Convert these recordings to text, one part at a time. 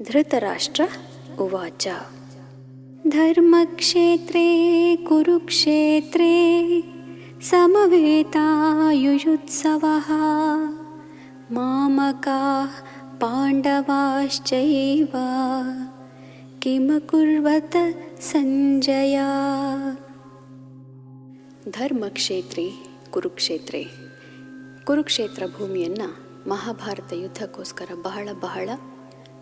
धृतराष्ट्र उवाच धर्मक्षेत्रे कुरुक्षेत्रे समवेतायुयुत्सवः मामकाः पाण्डवाश्चैव किमकुर्वत सञ्जय ಧರ್ಮಕ್ಷೇತ್ರೆ ಕುರುಕ್ಷೇತ್ರೆ ಕುರುಕ್ಷೇತ್ರ ಭೂಮಿಯನ್ನು ಮಹಾಭಾರತ ಯುದ್ಧಕ್ಕೋಸ್ಕರ ಬಹಳ ಬಹಳ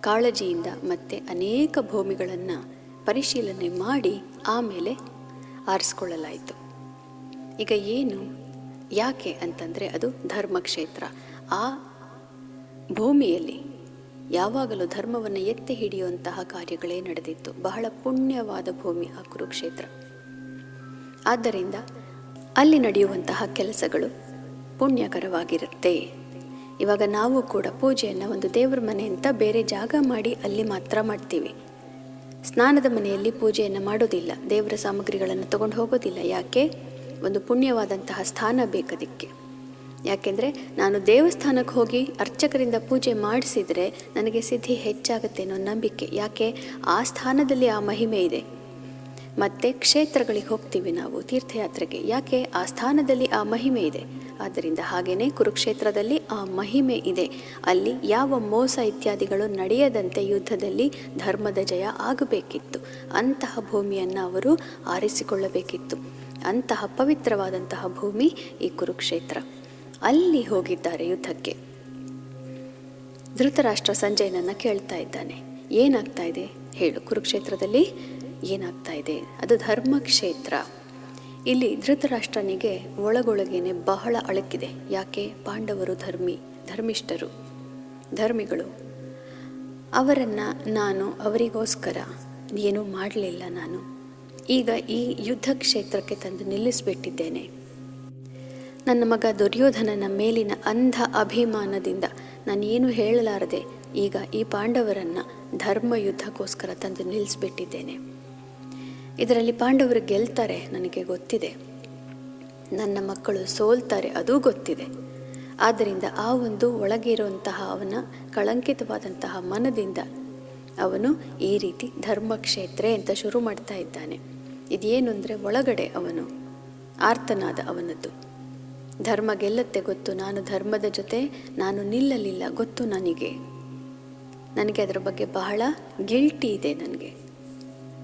ಕಾಳಜಿಯಿಂದ ಮತ್ತೆ ಅನೇಕ ಭೂಮಿಗಳನ್ನು ಪರಿಶೀಲನೆ ಮಾಡಿ ಆಮೇಲೆ ಆರಿಸ್ಕೊಳ್ಳಲಾಯಿತು. ಈಗ ಏನು, ಯಾಕೆ ಅಂತಂದರೆ ಅದು ಧರ್ಮಕ್ಷೇತ್ರ. ಆ ಭೂಮಿಯಲ್ಲಿ ಯಾವಾಗಲೂ ಧರ್ಮವನ್ನು ಎತ್ತಿ ಹಿಡಿಯುವಂತಹ ಕಾರ್ಯಗಳೇ ನಡೆದಿತ್ತು. ಬಹಳ ಪುಣ್ಯವಾದ ಭೂಮಿ ಆ ಕುರುಕ್ಷೇತ್ರ. ಆದ್ದರಿಂದ ಅಲ್ಲಿ ನಡೆಯುವಂತಹ ಕೆಲಸಗಳು ಪುಣ್ಯಕರವಾಗಿರುತ್ತೆ. ಇವಾಗ ನಾವು ಕೂಡ ಪೂಜೆಯನ್ನು ಒಂದು ದೇವರ ಮನೆ ಅಂತ ಬೇರೆ ಜಾಗ ಮಾಡಿ ಅಲ್ಲಿ ಮಾತ್ರ ಮಾಡ್ತೀವಿ. ಸ್ನಾನದ ಮನೆಯಲ್ಲಿ ಪೂಜೆಯನ್ನು ಮಾಡೋದಿಲ್ಲ, ದೇವರ ಸಾಮಗ್ರಿಗಳನ್ನು ತಗೊಂಡು ಹೋಗೋದಿಲ್ಲ. ಯಾಕೆ? ಒಂದು ಪುಣ್ಯವಾದಂತಹ ಸ್ಥಾನ ಬೇಕದಕ್ಕೆ. ಯಾಕೆಂದರೆ ನಾನು ದೇವಸ್ಥಾನಕ್ಕೆ ಹೋಗಿ ಅರ್ಚಕರಿಂದ ಪೂಜೆ ಮಾಡಿಸಿದರೆ ನನಗೆ ಸಿದ್ಧಿ ಹೆಚ್ಚಾಗುತ್ತೆ ಅನ್ನೋ ನಂಬಿಕೆ. ಯಾಕೆ? ಆ ಸ್ಥಾನದಲ್ಲಿ ಆ ಮಹಿಮೆ ಇದೆ. ಮತ್ತು ಕ್ಷೇತ್ರಗಳಿಗೆ ಹೋಗ್ತೀವಿ ನಾವು, ತೀರ್ಥಯಾತ್ರೆಗೆ. ಯಾಕೆ? ಆ ಸ್ಥಾನದಲ್ಲಿ ಆ ಮಹಿಮೆ ಇದೆ. ಆದ್ದರಿಂದ ಹಾಗೆಯೇ ಕುರುಕ್ಷೇತ್ರದಲ್ಲಿ ಆ ಮಹಿಮೆ ಇದೆ. ಅಲ್ಲಿ ಯಾವ ಮೋಸ ಇತ್ಯಾದಿಗಳು ನಡೆಯದಂತೆ ಯುದ್ಧದಲ್ಲಿ ಧರ್ಮದ ಜಯ ಆಗಬೇಕಿತ್ತು. ಅಂತಹ ಭೂಮಿಯನ್ನು ಅವರು ಆರಿಸಿಕೊಳ್ಳಬೇಕಿತ್ತು. ಅಂತಹ ಪವಿತ್ರವಾದಂತಹ ಭೂಮಿ ಈ ಕುರುಕ್ಷೇತ್ರ. ಅಲ್ಲಿ ಹೋಗಿದ್ದಾರೆ ಯುದ್ಧಕ್ಕೆ. ಧೃತರಾಷ್ಟ್ರ ಸಂಜಯನನ್ನು ಕೇಳ್ತಾ ಇದ್ದಾನೆ. ಏನಾಗ್ತಾ ಇದೆ? ಹೇಳು ಕುರುಕ್ಷೇತ್ರದಲ್ಲಿ ಏನಾಗ್ತಾ ಇದೆ? ಅದು ಧರ್ಮಕ್ಷೇತ್ರ. ಇಲ್ಲಿ ಧೃತರಾಷ್ಟ್ರನಿಗೆ ಒಳಗೊಳಗೇನೆ ಬಹಳ ಅಳಕಿದೆ ಯಾಕೆ? ಪಾಂಡವರು ಧರ್ಮಿ, ಧರ್ಮಿಷ್ಠರು, ಧರ್ಮಿಗಳು. ಅವರನ್ನು ನಾನು ಅವರಿಗೋಸ್ಕರ ಏನೂ ಮಾಡಲಿಲ್ಲ ನಾನು. ಈಗ ಈ ಯುದ್ಧ ಕ್ಷೇತ್ರಕ್ಕೆ ತಂದು ನಿಲ್ಲಿಸಿಬಿಟ್ಟಿದ್ದೇನೆ. ನನ್ನ ಮಗ ದುರ್ಯೋಧನನ ಮೇಲಿನ ಅಂಧ ಅಭಿಮಾನದಿಂದ ನಾನು ಏನು ಹೇಳಲಾರದೆ ಈಗ ಈ ಪಾಂಡವರನ್ನು ಧರ್ಮ ಯುದ್ಧಕ್ಕೋಸ್ಕರ ತಂದು ನಿಲ್ಲಿಸ್ಬಿಟ್ಟಿದ್ದೇನೆ. ಇದರಲ್ಲಿ ಪಾಂಡವರು ಗೆಲ್ತಾರೆ, ನನಗೆ ಗೊತ್ತಿದೆ. ನನ್ನ ಮಕ್ಕಳು ಸೋಲ್ತಾರೆ, ಅದೂ ಗೊತ್ತಿದೆ. ಆದ್ದರಿಂದ ಆ ಒಂದು ಒಳಗೆ ಇರುವಂತಹ ಅವನ ಕಳಂಕಿತವಾದಂತಹ ಮನದಿಂದ ಅವನು ಈ ರೀತಿ ಧರ್ಮಕ್ಷೇತ್ರೆ ಅಂತ ಶುರು ಮಾಡ್ತಾ ಇದ್ದಾನೆ. ಇದೇನು ಅಂದರೆ ಒಳಗಡೆ ಅವನು ಆರ್ತನಾದ ಅವನದ್ದು. ಧರ್ಮ ಗೆಲ್ಲತ್ತೆ ಗೊತ್ತು, ನಾನು ಧರ್ಮದ ಜೊತೆ ನಾನು ನಿಲ್ಲಲಿಲ್ಲ, ಗೊತ್ತು ನನಗೆ. ನನಗೆ ಅದರ ಬಗ್ಗೆ ಬಹಳ ಗಿಲ್ಟಿ ಇದೆ ನನಗೆ,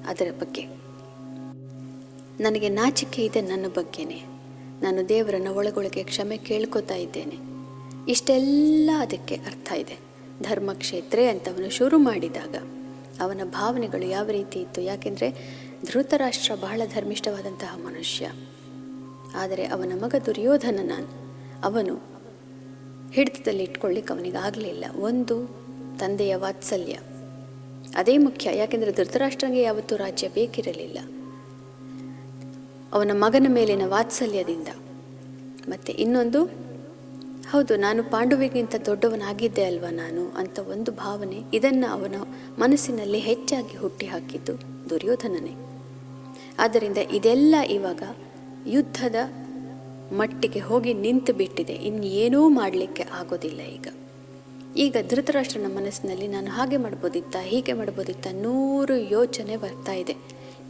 ಅದರ ಬಗ್ಗೆ. ನನಗೆ ನಾಚಿಕೆ ಇದೆ ನನ್ನ ಬಗ್ಗೆನೇ. ನಾನು ದೇವರನ್ನು ಒಳಗೊಳಗೆ ಕ್ಷಮೆ ಕೇಳ್ಕೊತಾ ಇದ್ದೇನೆ. ಇಷ್ಟೆಲ್ಲ ಅದಕ್ಕೆ ಅರ್ಥ ಇದೆ. ಧರ್ಮಕ್ಷೇತ್ರೆ ಅಂತವನು ಶುರು ಮಾಡಿದಾಗ. ಅವನ ಭಾವನೆಗಳು ಯಾವ ರೀತಿ ಇತ್ತು? ಯಾಕೆಂದರೆ ಧೃತರಾಷ್ಟ್ರ ಬಹಳ ಧರ್ಮಿಷ್ಠವಾದಂತಹ ಮನುಷ್ಯ. ಆದರೆ ಅವನ ಮಗ ದುರ್ಯೋಧನನ ಅವನು ಹಿಡಿತದಲ್ಲಿ ಇಟ್ಕೊಳ್ಳಿಕ್ಕೆ ಅವನಿಗೆ ಆಗಲಿಲ್ಲ ಒಂದು ತಂದೆಯ ವಾತ್ಸಲ್ಯ. ಅದೇ ಮುಖ್ಯ. ಯಾಕೆಂದರೆ ಧೃತರಾಷ್ಟ್ರನಿಗೆ ಯಾವತ್ತೂ ರಾಜ್ಯ ಬೇಕಿರಲಿಲ್ಲ. ಅವನ ಮಗನ ಮೇಲಿನ ವಾತ್ಸಲ್ಯದಿಂದ. ಮತ್ತು ಇನ್ನೊಂದು, ಹೌದು, ನಾನು ಪಾಂಡುವಿಗಿಂತ ದೊಡ್ಡವನಾಗಿದ್ದೆ ಅಲ್ವಾ ನಾನು ಅಂತ ಒಂದು ಭಾವನೆ ಇದನ್ನು ಅವನ ಮನಸ್ಸಿನಲ್ಲಿ ಹೆಚ್ಚಾಗಿ ಹುಟ್ಟಿ ಹಾಕಿದ್ದು ದುರ್ಯೋಧನನೇ. ಆದ್ದರಿಂದ ಇದೆಲ್ಲ ಇವಾಗ ಯುದ್ಧದ ಮಟ್ಟಿಗೆ ಹೋಗಿ ನಿಂತು ಬಿಟ್ಟಿದೆ. ಇನ್ನೇನೂ ಮಾಡಲಿಕ್ಕೆ ಆಗೋದಿಲ್ಲ ಈಗ. ಈಗ ಧೃತರಾಷ್ಟ್ರನ ಮನಸ್ಸಿನಲ್ಲಿ ನಾನು ಹಾಗೆ ಮಾಡ್ಬೋದಿತ್ತ, ಹೀಗೆ ಮಾಡ್ಬೋದಿತ್ತ ನೂರು ಯೋಚನೆ ಬರ್ತಾ ಇದೆ.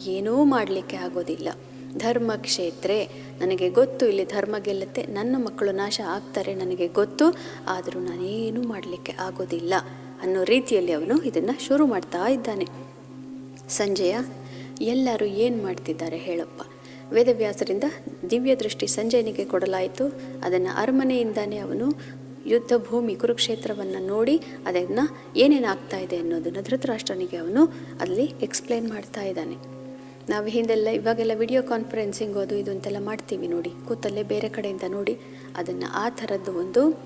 ಏನೂ ಮಾಡಲಿಕ್ಕೆ ಆಗೋದಿಲ್ಲ. ಧರ್ಮಕ್ಷೇತ್ರೆ. ನನಗೆ ಗೊತ್ತು, ಇಲ್ಲಿ ಧರ್ಮ ಗೆಲ್ಲುತ್ತೆ, ನನ್ನ ಮಕ್ಕಳು ನಾಶ ಆಗ್ತಾರೆ ನನಗೆ ಗೊತ್ತು, ಆದರೂ ನಾನೇನು ಮಾಡಲಿಕ್ಕೆ ಆಗೋದಿಲ್ಲ ಅನ್ನೋ ರೀತಿಯಲ್ಲಿ ಅವನು ಇದನ್ನು ಶುರು ಮಾಡ್ತಾ ಇದ್ದಾನೆ. ಸಂಜೆಯ, ಎಲ್ಲರೂ ಏನು ಮಾಡ್ತಿದ್ದಾರೆ ಹೇಳಪ್ಪ. ವೇದವ್ಯಾಸರಿಂದ ದಿವ್ಯ ದೃಷ್ಟಿ ಸಂಜಯನಿಗೆ ಕೊಡಲಾಯಿತು. ಅದನ್ನು ಅರಮನೆಯಿಂದಾನೇ ಅವನು ಯುದ್ಧ ಭೂಮಿ ಕುರುಕ್ಷೇತ್ರವನ್ನು ನೋಡಿ, ಅದನ್ನು ಏನೇನಾಗ್ತಾ ಇದೆ ಅನ್ನೋದನ್ನು ಧೃತರಾಷ್ಟ್ರನಿಗೆ ಅವನು ಅಲ್ಲಿ ಎಕ್ಸ್ಪ್ಲೈನ್ ಮಾಡ್ತಾ ಇದ್ದಾನೆ. ನಾವು ಹಿಂದೆಲ್ಲ ಇವಾಗೆಲ್ಲ ವಿಡಿಯೋ ಕಾನ್ಫರೆನ್ಸಿಂಗ್ ಅದು ಇದು ಅಂತೆಲ್ಲ ಮಾಡ್ತೀವಿ ನೋಡಿ. ಕೂತಲ್ಲೇ ಬೇರೆ ಕಡೆಯಿಂದ ನೋಡಿ. ಅದನ್ನು ಆ ಥರದ್ದು ಒಂದು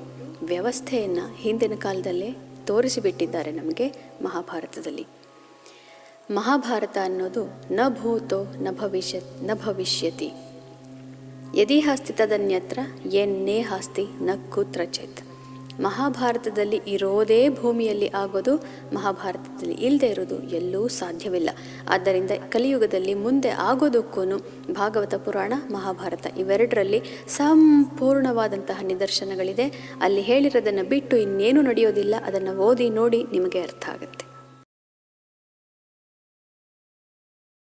ವ್ಯವಸ್ಥೆಯನ್ನು ಹಿಂದಿನ ಕಾಲದಲ್ಲೇ ತೋರಿಸಿಬಿಟ್ಟಿದ್ದಾರೆ ನಮಗೆ ಮಹಾಭಾರತದಲ್ಲಿ. ಮಹಾಭಾರತ ಅನ್ನೋದು ನ ಭೂತೋ ನ ಭವಿಷ್ಯತ್ನ ಭವಿಷ್ಯತಿ. ಯದಿ ಹಾಸ್ತಿ ತದನ್ಯತ್ರ ಎನ್ನೇ ಹಾಸ್ತಿ ನ ಕುತ್ರಚಿತ್. ಮಹಾಭಾರತದಲ್ಲಿ ಇರೋದೇ ಭೂಮಿಯಲ್ಲಿ ಆಗೋದು, ಮಹಾಭಾರತದಲ್ಲಿ ಇಲ್ಲದೆ ಇರೋದು ಎಲ್ಲೂ ಸಾಧ್ಯವಿಲ್ಲ. ಆದ್ದರಿಂದ ಕಲಿಯುಗದಲ್ಲಿ ಮುಂದೆ ಆಗೋದಕ್ಕೂ ಭಾಗವತ ಪುರಾಣ, ಮಹಾಭಾರತ ಇವೆರಡರಲ್ಲಿ ಸಂಪೂರ್ಣವಾದಂತಹ ನಿದರ್ಶನಗಳಿದೆ. ಅಲ್ಲಿ ಹೇಳಿರೋದನ್ನು ಬಿಟ್ಟು ಇನ್ನೇನು ನಡೆಯೋದಿಲ್ಲ, ಅದನ್ನು ಓದಿ ನೋಡಿ ನಿಮಗೆ ಅರ್ಥ ಆಗುತ್ತೆ.